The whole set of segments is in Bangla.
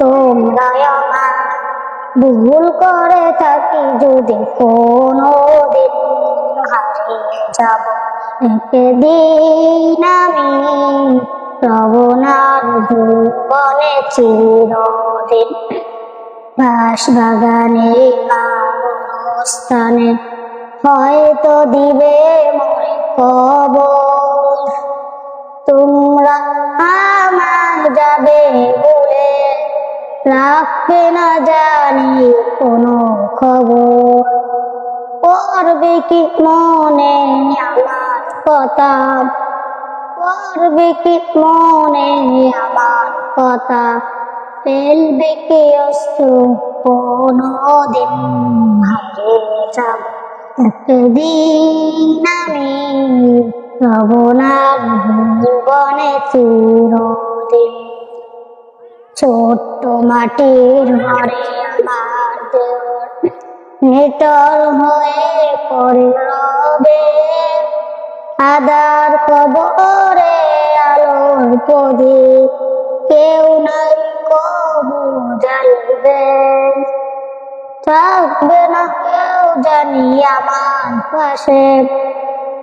তোমরা আমার ভুল করে থাকি যদি কোনো দিন হারিয়ে যাব। একদিন আমি প্রবনার ভুবনে চিরদিন বাস বাগানে স্থানে হয়তো দিবে মই কবর রাখবে না জানি কোনো খবর। পড়বে কি মনে আমার কথা? পড়বে কি মনে আমার কথা? ফেলবে কি অস্ত্র কোনো দিন হারিয়ে যাব? একদিন আমি রবনার ভুবনে চিরদিন ছোট্ট মাটির ঘরে আমার দেওয়ার নিটল হয়ে পড়ে রবে আদার কবরে আলোর প্রদীপ, কেউ নাই কবু জ্বালবে থাকবে না কেউ জানি আমার পাশে।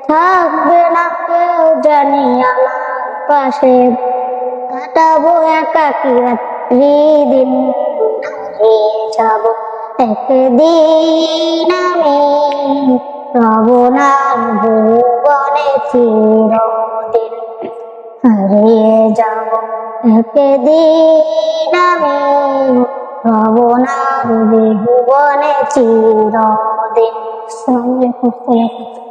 থাকবে না কেউ জানি আমার পাশে। কাটাবো একাকি রাত্রি দিন যাব একদিন আমি। রবনার ভুবনে চিরদিন হারিয়ে যাব একদিন আমি। রবনার ভুবনে চিরদিন। আসসালামু আলাইকুম